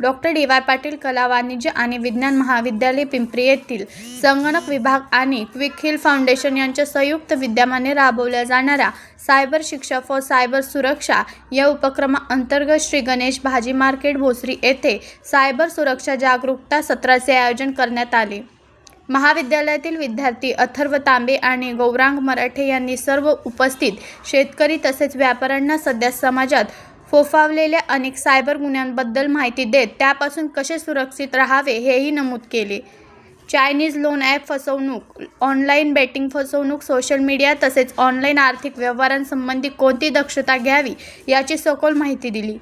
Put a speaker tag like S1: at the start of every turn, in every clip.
S1: Doctor D Y Patil कला वाणिज्य आणि विज्ञान महाविद्यालय पिंपरी येथील संगणक विभाग आणि क्विक हिल फाउंडेशन यांच्या संयुक्त विद्यमाने राबवल्या जाणाऱ्या सायबर शिक्षा फॉर सायबर सुरक्षा या उपक्रमाअंतर्गत श्री गणेश भाजी मार्केट भोसरी येथे सायबर सुरक्षा जागरूकता सत्राचे आयोजन करण्यात आले. महाविद्यालयातील विद्यार्थी अथर्व तांबे आणि गौरांग मराठे यांनी सर्व उपस्थित शेतकरी तसेच व्यापाऱ्यांना सध्या समाजात फोफावलेल्या अनेक सायबर गुन्ह्यांबद्दल माहिती देत त्यापासून कसे सुरक्षित राहावे हेही नमूद केले. चायनीज लोन ॲप फसवणूक ऑनलाईन बेटिंग फसवणूक सोशल मीडिया तसेच ऑनलाईन आर्थिक व्यवहारांसंबंधी कोणती दक्षता घ्यावी याची सखोल माहिती दिली.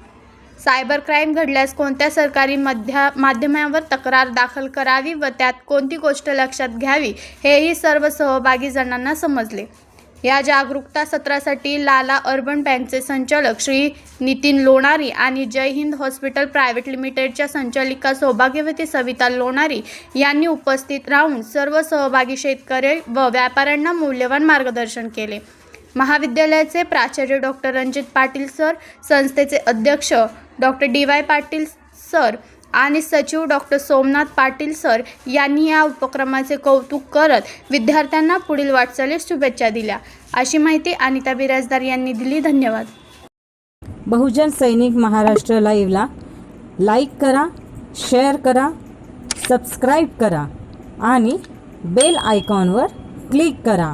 S1: सायबर क्राईम घडल्यास कोणत्या सरकारी मध्या माध्यमावर तक्रार दाखल करावी व त्यात कोणती गोष्ट लक्षात घ्यावी हेही सर्व सहभागी जणांना समजले. या जागरूकता सत्रासाठी लाला अर्बन बँकचे संचालक श्री नितीन लोणारी आणि जय हिंद हॉस्पिटल प्रायव्हेट लिमिटेडच्या संचालिका सौभाग्यवती सविता लोणारी यांनी उपस्थित राहून सर्व सहभागी शेतकरी व व्यापाऱ्यांना मूल्यवान मार्गदर्शन केले. महाविद्यालयाचे प्राचार्य डॉक्टर रणजित पाटील सर संस्थेचे अध्यक्ष doctor D Y Patil sir आणि सचिव डॉक्टर सोमनाथ पाटील सर यांनी या उपक्रमाचे कौतुक करत विद्यार्थ्यांना पुढील वाटचालीस शुभेच्छा दिल्या. अशी माहिती अनिता बिराजदार यांनी दिली. धन्यवाद.
S2: बहुजन सैनिक महाराष्ट्र लाईव्हला लाईक करा शेअर करा सबस्क्राईब करा आणि बेल आयकॉनवर क्लिक करा.